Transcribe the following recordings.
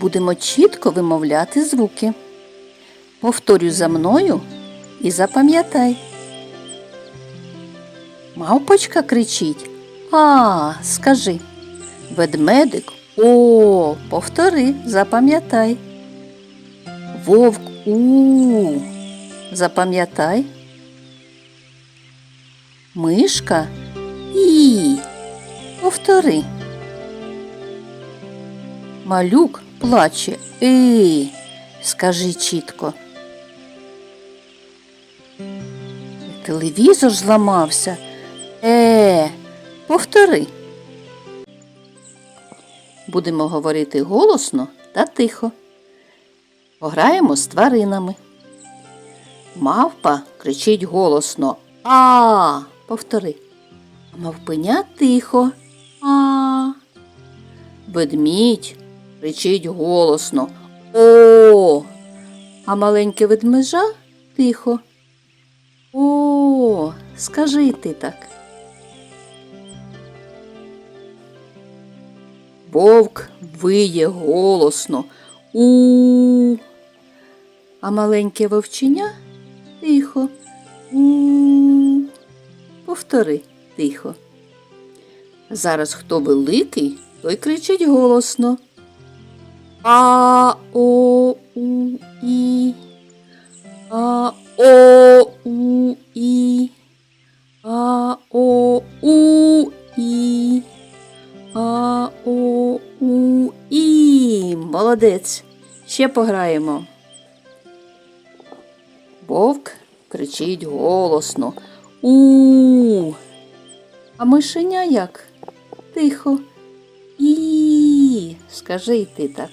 Будемо чітко вимовляти звуки. Повторюй за мною і запам'ятай. Мавпочка кричить А, скажи. Ведмедик О, повтори, запам'ятай. Вовк У. Запам'ятай. Мишка І. Повтори. Малюк плаче И. Скажи чітко. Телевізор зламався. Е. Повтори. Будемо говорити голосно та тихо. Пограємо з тваринами. Мавпа кричить голосно А. Повтори. А мавпеня тихо. А. Ведмідь кричить голосно О. А маленьке ведмежа тихо. О, скажи ти так. Вовк виє голосно У. А маленьке вовченя тихо. У. Повтори тихо. Зараз хто великий, той кричить голосно. А о у і. А о у і. А о у і. А о у і. Молодець. Ще пограємо. Вовк кричить голосно. У. А мишеня як? Тихо. І. Скажи й ти так.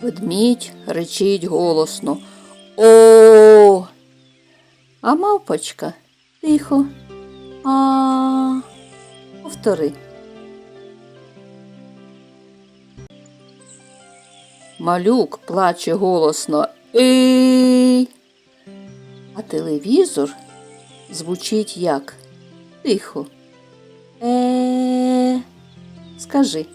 Ведмідь речить голосно. О. А мавпочка тихо. А. Повтори. Малюк плаче голосно. І. А телевізор звучить як тихо. Е. Скажи.